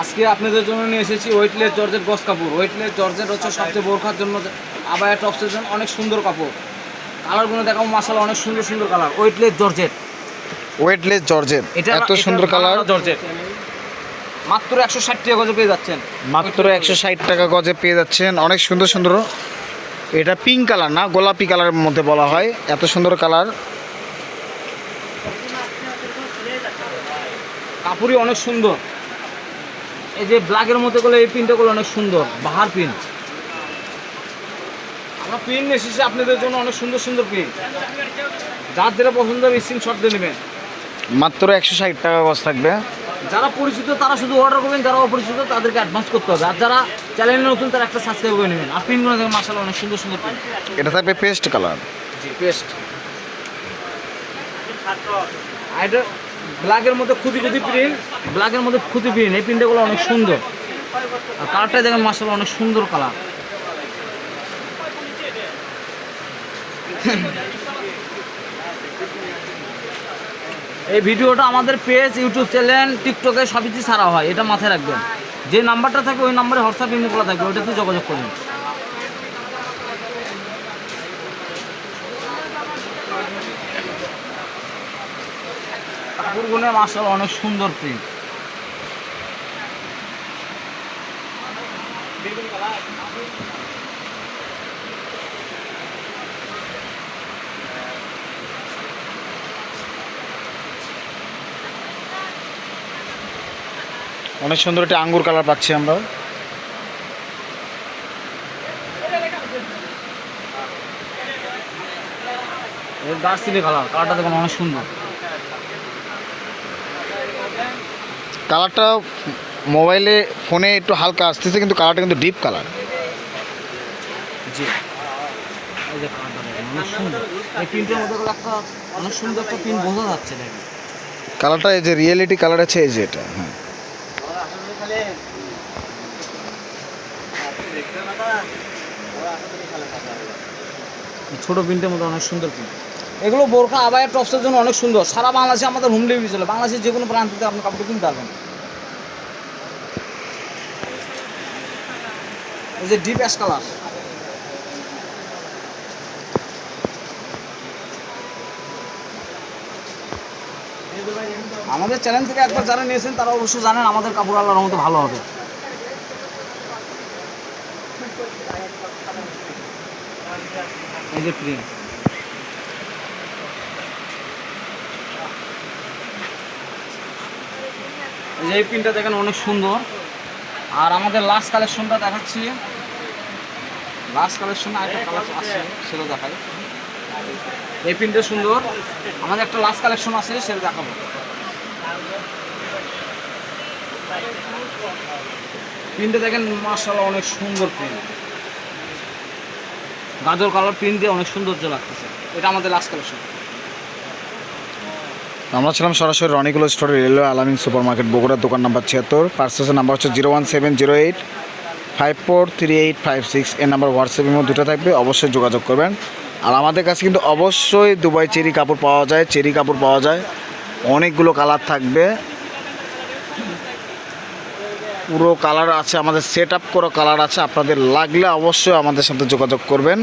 আজকে আপনাদের জন্য নিয়ে এসেছি ওয়েটলেস জর্জেট গস কাপড়। ওয়েটলেস জর্জেট হচ্ছে সবচেয়ে বোরখার জন্য আবায়া টপসের জন্য অনেক সুন্দর কাপড়। কালারগুলো দেখাবো মাসালা অনেক সুন্দর সুন্দর colour weightless georgette weightless georgette এটা এত সুন্দর কালার জর্জেট মাত্র একশো ষাট টাকা গজে পেয়ে যাচ্ছেন। মাত্র একশো ষাট টাকা গজে পেয়ে যাচ্ছেন। অনেক সুন্দর সুন্দর। এটা পিঙ্ক কালার না গোলাপি কালারের মধ্যে বলা হয়। এত সুন্দর কালার কাপড়ই অনেক সুন্দর। এই যে ব্ল্যাকের মধ্যে করলে এই প্রিন্টটা করলে অনেক সুন্দর বাহার প্রিন্ট আমরা প্রিন্ট এসেছি আপনাদের জন্য অনেক সুন্দর সুন্দর প্রিন্ট যার যেটা পছন্দ হবে স্ক্রিনশট দিয়ে নেবেন। মাত্র একশো ষাট টাকা গজ থাকবে। যারা পরিচিত তারা শুধু অর্ডার করবেন যারা অপরিচিত তাদেরকে অ্যাডভান্স করতে হবে। আর যারা চ্যানেলে নতুন তারা একটা সাবস্ক্রাইব করে নেবেন। আর প্রিন্টগুলো দেখেন মাসাল অনেক সুন্দর সুন্দর প্রিন্ট এটা থাকবে পেস্ট কালার জি পেস্ট এটা ব্ল্যাকের মধ্যে খুদি খুদি প্রিন্ট, ব্ল্যাকের মধ্যে খুদি প্রিন্ট। এই প্রিন্টগুলো অনেক সুন্দর। আর কালারটা দেখেন মাসাল অনেক সুন্দর কালার। এই ভিডিওটা আমাদের পেজ, ইউটিউব চ্যানেল, টিকটকে সবই ছাড়া হয়, এটা মাথায় রাখবেন। যে নাম্বারটা থাকে ওই নাম্বারে হোয়াটসঅ্যাপ ইমো খোলা থাকবে ওইটাতে যোগাযোগ করবেন কাপড়গুলো মাসাল অনেক সুন্দর প্রিন্ট। অনেক সুন্দর একটা আঙ্গুর কালার পাচ্ছি আমরা। এর দার্সিনি কালার, কালারটা দেখুন অনেক সুন্দর। কালারটা মোবাইলে ফোনে একটু হালকা আসতেছে কিন্তু কালারটা কিন্তু ডিপ কালার। জি। কালারটা এই যে রিয়েলিটি কালার আছে এই যে এটা হ্যাঁ। ছোট প্রিন্টের মতো অনেক সুন্দর প্রিন্ট। এগুলো বোরখা, আবায়ের টপসের জন্য অনেক সুন্দর। সারা বাংলাদেশে আমাদের হোম ডেলিভারি চলে। বাংলাদেশের যে কোনো প্রান্ত থেকে আপনি কাপড় কিনতে পারবেন। এই যে ডিপ অ্যাশ কালার আমাদের চ্যানেল থেকে একবার যারা নিয়েছেন, তারা অবশ্যই জানেন আমাদের কাপড় আল্লাহর রহমতে ভালো হবে। এই যে প্রিন্ট যে এই প্রিন্টটা দেখেন অনেক সুন্দর। আর আমাদের লাস্ট কালেকশনটা দেখাচ্ছি। লাস্ট কালেকশন আরেকটা কালার আছে, সেটা দেখাই। এই প্রিন্টটা সুন্দর। আমাদের একটা লাস্ট কালেকশন আছে, সেটা দেখাবো। প্রিন্টটা দেখেন মার্শাল্লাহ অনেক সুন্দর প্রিন্ট গাজর কালার প্রিন্ট দিয়ে অনেক সৌন্দর্য লাগতেছে। এটা আমাদের লাস্ট কালেকশন আমরা ছিলাম সরাসরি রনিগুলো স্টোরে রেলওয়ে আলামিন সুপার মার্কেট বগুড়ার দোকান নাম্বার ছিয়াত্তর। পার্সেসের নাম্বার হচ্ছে zero one seven zero eight five four three eight five six. এর নাম্বার হোয়াটসঅ্যাপের মধ্যে দুটো থাকবে, অবশ্যই যোগাযোগ করবেন। আর আমাদের কাছে কিন্তু অবশ্যই দুবাই চেরি কাপড় পাওয়া যায়, চেরি কাপড় পাওয়া যায়। অনেকগুলো কালার থাকবে। পুরো কালার আছে, আমাদের সেট আপ করা কালার আছে। আপনাদের লাগলে অবশ্যই আমাদের সাথে যোগাযোগ করবেন।